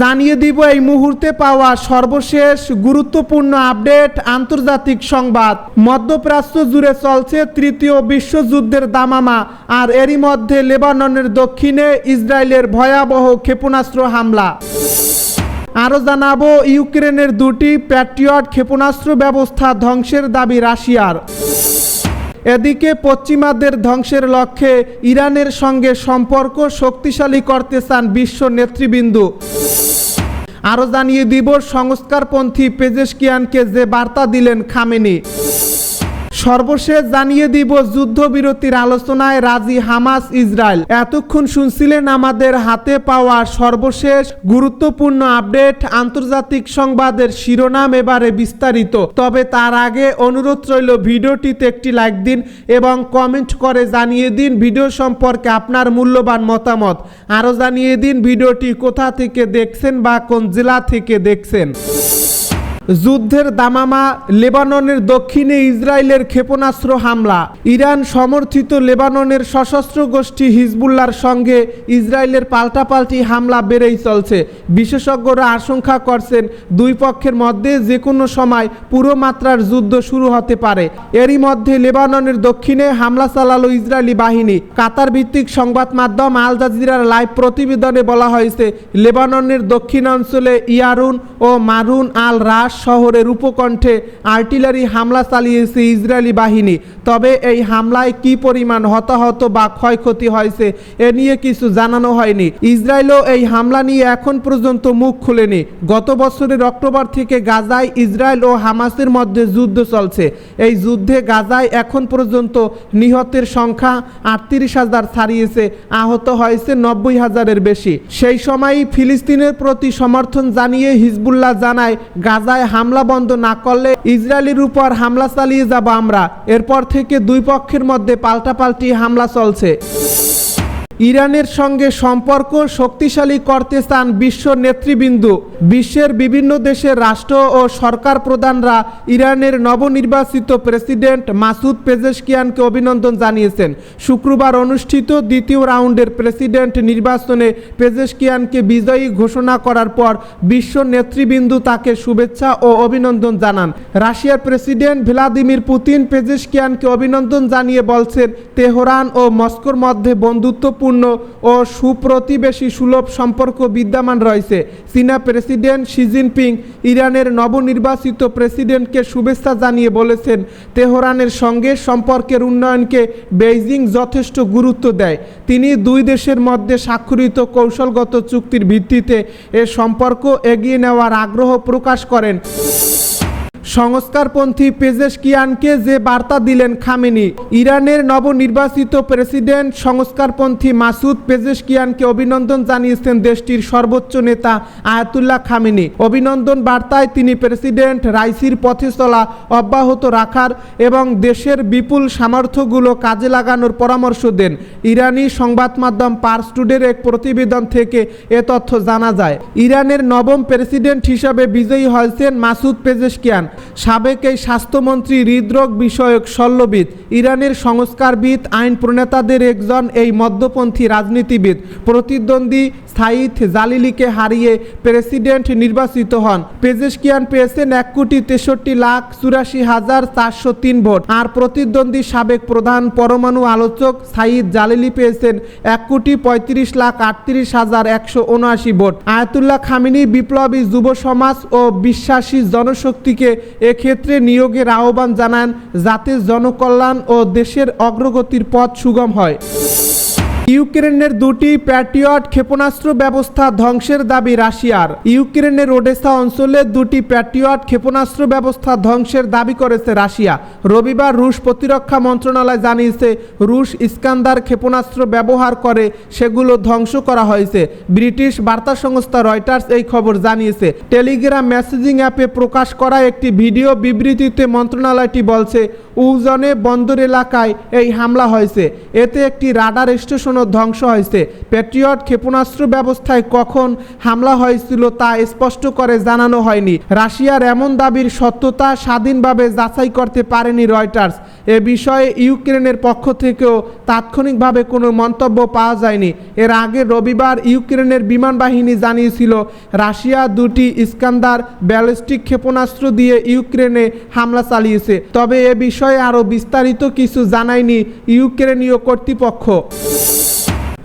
জানিয়ে দিব এই মুহূর্তে পাওয়া সর্বশেষ গুরুত্বপূর্ণ আপডেট আন্তর্জাতিক সংবাদ। মধ্যপ্রাচ্য জুড়ে চলছে তৃতীয় বিশ্বযুদ্ধের দামামা, আর এরই মধ্যে লেবাননের দক্ষিণে ইসরায়েলের ভয়াবহ ক্ষেপণাস্ত্র হামলা। আরও জানাব, ইউক্রেনের দুটি প্যাট্রিয়ট ক্ষেপণাস্ত্র ব্যবস্থা ধ্বংসের দাবি রাশিয়ার। এদিকে পশ্চিমাদের ধ্বংসের লক্ষ্যে ইরানের সঙ্গে সম্পর্ক শক্তিশালী করতে চান বিশ্ব নেতৃবৃন্দ। আরও জানিয়ে দিব সংস্কারপন্থী পেজেশকিয়ানকে যে বার্তা দিলেন খামেনি। সর্বশেষ জানিয়ে দিব যুদ্ধবিরতির আলোচনায় রাজি হামাস ইসরায়েল। এতক্ষণ শুনছিলেন আমাদের হাতে পাওয়া সর্বশেষ গুরুত্বপূর্ণ আপডেট, আন্তর্জাতিক সংবাদের শিরোনাম এবারে বিস্তারিত। তবে তার আগে অনুরোধ রইল ভিডিওটিতে একটি লাইক দিন এবং কমেন্ট করে জানিয়ে দিন ভিডিও সম্পর্কে আপনার মূল্যবান মতামত। আরও জানিয়ে দিন ভিডিওটি কোথা থেকে দেখছেন বা কোন জেলা থেকে দেখছেন। যুদ্ধের দামামা লেবাননের দক্ষিণে ইসরায়েলের ক্ষেপণাস্ত্র হামলা। ইরান সমর্থিত লেবাননের সশস্ত্র গোষ্ঠী হিজবুল্লার সঙ্গে ইসরায়েলের পাল্টাপাল্টি হামলা বেড়েই চলছে। বিশেষজ্ঞরা আশঙ্কা করছেন দুই পক্ষের মধ্যে যে কোনো সময় পুরো মাত্রার যুদ্ধ শুরু হতে পারে। এরই মধ্যে লেবাননের দক্ষিণে হামলা চালালো ইসরায়েলি বাহিনী। কাতার ভিত্তিক সংবাদ মাধ্যম আল জাজিরার লাইভ প্রতিবেদনে বলা হয়েছে, লেবাননের দক্ষিণাঞ্চলে ইয়ারুন ও মারুন আল রাশ শহরের উপকণ্ঠে আর্টিলারি হামলা চালিয়েছে ইসরায়েলি বাহিনী। তবে এই হামলায় কি পরিমাণ হতাহত বা ক্ষয়ক্ষতি হয়েছে, এ নিয়ে কিছু জানানো হয়নি। ইসরায়েলও এই হামলা নিয়ে এখন পর্যন্ত মুখ খুলেনি। গত বছরের অক্টোবর থেকে গাজায় ইসরায়েল ও হামাসের মধ্যে যুদ্ধ চলছে। এই যুদ্ধে গাজায় এখন পর্যন্ত নিহতের সংখ্যা আটত্রিশ হাজার ছাড়িয়েছে, আহত হয়েছে নব্বই হাজারের বেশি। সেই সময়ই ফিলিস্তিনের প্রতি সমর্থন জানিয়ে হিজবুল্লাহ জানায়, গাজায় হামলা বন্ধ না করলে ইসরায়েলের উপর হামলা চালিয়ে যাব আমরা। এরপর থেকে দুই পক্ষের মধ্যে পাল্টাপাল্টি হামলা চলছে। ইরানের সঙ্গে সম্পর্ক শক্তিশালী করতে চান বিশ্ব নেতৃবৃন্দ। বিশ্বের বিভিন্ন দেশের রাষ্ট্র ও সরকার প্রধানরা ইরানের নবনির্বাচিত প্রেসিডেন্ট মাসুদ পেজেশকিয়ানকে অভিনন্দন জানিয়েছেন। শুক্রবার অনুষ্ঠিত দ্বিতীয় রাউন্ডের প্রেসিডেন্ট নির্বাচনে পেজেশকিয়ানকে বিজয়ী ঘোষণা করার পর বিশ্ব নেতৃবৃন্দ তাকে শুভেচ্ছা ও অভিনন্দন জানান। রাশিয়ার প্রেসিডেন্ট ভ্লাদিমির পুতিন পেজেশকিয়ানকে অভিনন্দন জানিয়ে বলছেন, তেহরান ও মস্কোর মধ্যে বন্ধুত্বপূর্ণ ও সুপ্রতিবেশী সুলভ সম্পর্ক বিদ্যমান রয়েছে। চীনা প্রেসিডেন্ট শি জিনপিং ইরানের নবনির্বাচিত প্রেসিডেন্টকে শুভেচ্ছা জানিয়ে বলেছেন, তেহরানের সঙ্গে সম্পর্কের উন্নয়নকে বেইজিং যথেষ্ট গুরুত্ব দেয়। তিনি দুই দেশের মধ্যে স্বাক্ষরিত কৌশলগত চুক্তির ভিত্তিতে এ সম্পর্ক এগিয়ে নেওয়ার আগ্রহ প্রকাশ করেন। সংস্কারপন্থী পেজেশকিয়ানকে যে বার্তা দিলেন খামেনি, ইরানের নবনির্বাচিত প্রেসিডেন্ট সংস্কারপন্থী মাসুদ পেজেশকিয়ানকে অভিনন্দন জানিয়েছেন দেশটির সর্বোচ্চ নেতা আয়াতুল্লাহ খামেনি। অভিনন্দন বার্তায় তিনি প্রেসিডেন্ট রাইসির পথে চলা অব্যাহত রাখার এবং দেশের বিপুল সামর্থ্যগুলো কাজে লাগানোর পরামর্শ দেন। ইরানি সংবাদ মাধ্যম পার্স টুডের এক প্রতিবেদন থেকে এ তথ্য জানা যায়, ইরানের নবম প্রেসিডেন্ট হিসাবে বিজয়ী হয়েছেন মাসুদ পেজেশকিয়ান সাবেক এই স্বাস্থ্যমন্ত্রী হৃদরোগ বিষয়ক শল্যবিদ, ইরানের সংস্কারবিদ, আইন প্রণেতাদের একজন এই মধ্যপন্থী রাজনীতিবিদ। প্রতিদ্বন্দ্বী সাইদ জালিলিকে হারিয়ে প্রেসিডেন্ট নির্বাচিত হন। পেজেশকিয়ান পেয়েছেন এক কোটি তেষট্টি লাখ চুরাশি হাজার চারশো তিন ভোট। আর প্রতিদ্বন্দ্বী সাবেক প্রধান পরমাণু আলোচক সাইদ জালিলি পেয়েছেন এক কোটি পঁয়ত্রিশ লাখ আটত্রিশ হাজার একশো ভোট। আয়াতুল্লাহ খামিনী বিপ্লবী যুব সমাজ ও বিশ্বাসী জনশক্তিকে এক্ষেত্রে নিয়োগের আহ্বান জানান যাতে জনকল্যাণ ও দেশের অগ্রগতির পথ সুগম হয়। ইউক্রেনের দুটি প্যাট্রিয়ট ক্ষেপণাস্ত্র ব্যবস্থা ধ্বংসের দাবি রাশিয়ার। ইউক্রেনের ওডেসা অঞ্চলে দুটি প্যাট্রিয়ট ক্ষেপণাস্ত্র ব্যবস্থা ধ্বংসের দাবি করেছে রাশিয়া। রবিবার রুশ প্রতিরক্ষা মন্ত্রণালয় জানিয়েছে, রুশ ইস্কান্দার ক্ষেপণাস্ত্র ব্যবহার করে সেগুলো ধ্বংস করা হয়েছে। ব্রিটিশ বার্তা সংস্থা রয়টার্স এই খবর জানিয়েছে। টেলিগ্রাম মেসেজিং অ্যাপে প্রকাশ করা একটি ভিডিও বিবৃতিতে মন্ত্রণালয়টি বলছে, উজনে বন্দর এলাকায় এই হামলা হয়েছে। এতে একটি রাডার স্টেশনও ধ্বংস হয়েছে। প্যাট্রিয়ট ক্ষেপণাস্ত্র ব্যবস্থায় কখন হামলা হয়েছিল তা স্পষ্ট করে জানানো হয়নি। রাশিয়ার এমন দাবির সত্যতা স্বাধীনভাবে যাচাই করতে পারেনি রয়টার্স। এ বিষয়ে ইউক্রেনের পক্ষ থেকেও তাৎক্ষণিকভাবে কোনো মন্তব্য পাওয়া যায়নি। এর আগে রবিবার ইউক্রেনের বিমান বাহিনী জানিয়েছিল, রাশিয়া দুটি ইস্কান্দার ব্যালিস্টিক ক্ষেপণাস্ত্র দিয়ে ইউক্রেনে হামলা চালিয়েছে। তবে এ বিষয়ে আরও বিস্তারিত কিছু জানায়নি ইউক্রেনীয় কর্তৃপক্ষ।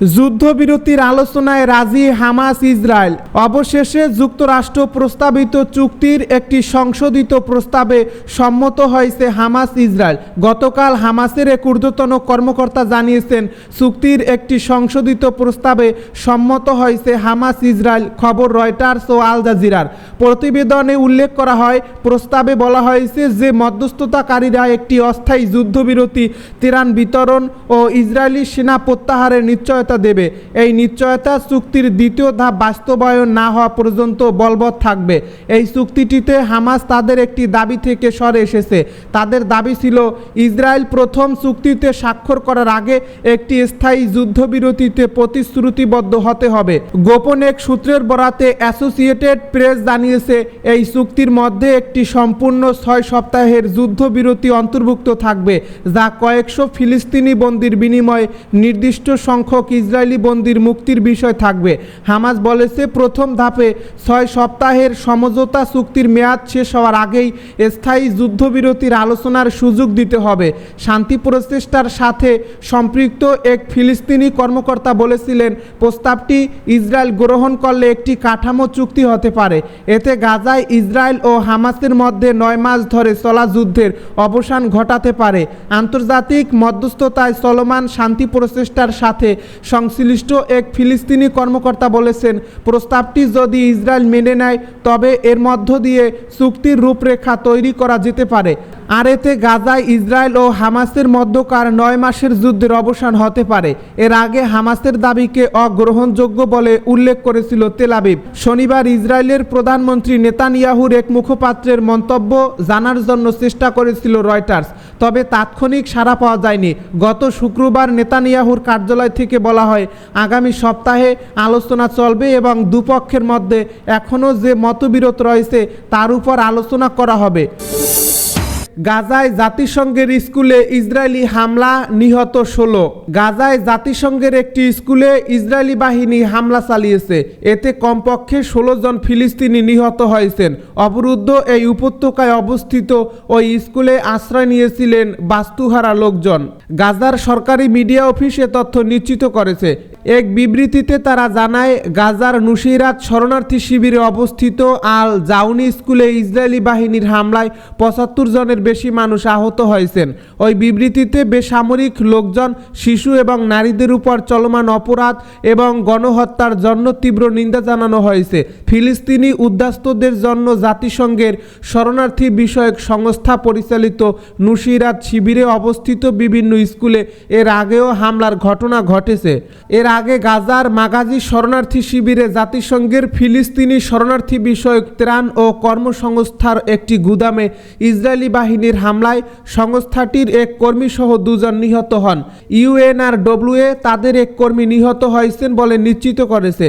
যুদ্ধবিরতির আলোচনায় রাজি হামাস ইসরায়েল। অবশেষে যুক্তরাষ্ট্র প্রস্তাবিত চুক্তির একটি সংশোধিত প্রস্তাবে সম্মত হয়েছে হামাস ইসরায়েল। গতকাল হামাসের এক ঊর্ধ্বতন কর্মকর্তা জানিয়েছেন, চুক্তির একটি সংশোধিত প্রস্তাবে সম্মত হয়েছে হামাস ইসরায়েল, খবর রয়টার্স ও আল জাজিরার। প্রতিবেদনে উল্লেখ করা হয়, প্রস্তাবে বলা হয়েছে যে মধ্যস্থতাকারীরা একটি অস্থায়ী যুদ্ধবিরতি ত্রাণ বিতরণ ও ইসরায়েলি সেনা প্রত্যাহারের নিশ্চয়তা দেবে। এই নিশ্চয়তা চুক্তির দ্বিতীয় ধাপ বাস্তবায়ন না হওয়া পর্যন্ত বলবৎ থাকবে। এই চুক্তিটিতে হামাস তাদের একটি দাবি থেকে সরে এসেছে। তাদের দাবি ছিল, ইসরায়েল প্রথম চুক্তিতে স্বাক্ষর করার আগে একটি স্থায়ী যুদ্ধবিরতিতে প্রতিশ্রুতিবদ্ধ হতে হবে। গোপন এক সূত্রের বরাতে অ্যাসোসিয়েটেড প্রেস জানিয়েছে, এই চুক্তির মধ্যে একটি সম্পূর্ণ ছয় সপ্তাহের যুদ্ধবিরতি অন্তর্ভুক্ত থাকবে, যা কয়েকশো ফিলিস্তিনি বন্দির বিনিময়ে নির্দিষ্ট সংখ্যক ইসরায়েলি বন্দির মুক্তির বিষয় থাকবে। হামাস বলেছে, প্রথম ধাপে ছয় সপ্তাহের সমঝোতা চুক্তির মেয়াদ শেষ হওয়ার আগেই স্থায়ী যুদ্ধবিরতির আলোচনার সুযোগ দিতে হবে। শান্তি প্রচেষ্টার সাথে সম্পৃক্ত এক ফিলিস্তিনি কর্মকর্তা বলেছিলেন, প্রস্তাবটি ইসরায়েল গ্রহণ করলে একটি কাঠামো চুক্তি হতে পারে। এতে গাজায় ইসরায়েল ও হামাসের মধ্যে নয় মাস ধরে চলা যুদ্ধের অবসান ঘটাতে পারে। আন্তর্জাতিক মধ্যস্থতায় চলমান শান্তি প্রচেষ্টার সাথে সংশ্লিষ্ট এক ফিলিস্তিনি কর্মকর্তা বলেছেন, প্রস্তাবটি যদি ইসরায়েল মেনে নেয়, তবে এর মধ্য দিয়ে চুক্তির রূপরেখা তৈরি করা যেতে পারে। আর এতে গাজায় ইসরায়েল ও হামাসের মধ্যকার নয় মাসের যুদ্ধের অবসান হতে পারে। এর আগে হামাসের দাবিকে অগ্রহণযোগ্য বলে উল্লেখ করেছিল তেলাবিব শনিবার ইসরায়েলের প্রধানমন্ত্রী নেতানিয়াহুর এক মুখপাত্রের মন্তব্য জানার জন্য চেষ্টা করেছিল রয়টার্স। তবে তাৎক্ষণিক সাড়া পাওয়া যায়নি। গত শুক্রবার নেতানিয়াহুর কার্যালয় থেকে বলা হয়, আগামী সপ্তাহে আলোচনা চলবে এবং দুপক্ষের মধ্যে এখনও যে মতবিরোধ রয়েছে তার উপর আলোচনা করা হবে। গাজায় জাতিসংঘের স্কুলে ইসরায়েলি হামলা নিহত ষোলো। গাজায় জাতিসংঘের একটি স্কুলে ইসরায়েলি বাহিনী হামলা চালিয়েছে। এতে কমপক্ষে ষোলো জন ফিলিস্তিনি নিহত হয়েছেন। অবরুদ্ধ এই উপত্যকায় অবস্থিত ওই স্কুলে আশ্রয় নিয়েছিলেন বাস্তুহারা লোকজন। গাজার সরকারি মিডিয়া অফিস তথ্য নিশ্চিত করেছে। এক বিবৃতিতে তারা জানায়, গাজার নুসিরাত শরণার্থী শিবিরে অবস্থিত আল জাউনি স্কুলে ইসরায়েলি বাহিনীর হামলায় পঁচাত্তর জনের বেশি মানুষ আহত হয়েছেন। ওই বিবৃতিতে বেসামরিক লোকজন, শিশু এবং নারীদের উপর চলমান অপরাধ এবং গণহত্যার জন্য তীব্র নিন্দা জানানো হয়েছে। ফিলিস্তিনি উদ্বাস্তুদের জন্য জাতিসংঘের শরণার্থী বিষয়ক সংস্থা পরিচালিত নুসিরাত শিবিরে অবস্থিত বিভিন্ন স্কুলে এর আগেও হামলার ঘটনা ঘটেছে। এর আগে গাজার মাগাজি শরণার্থী শিবিরে জাতিসংঘের ফিলিস্তিনি শরণার্থী বিষয়ক ত্রাণ ও কর্মসংস্থার একটি গুদামে ইসরায়েলি বাহিনীর হামলায় সংস্থাটির এক কর্মী সহ দুজন নিহত হন। ইউএনআরডব্লিউএ তাদের এক কর্মী নিহত হয়েছেন বলে নিশ্চিত করেছে।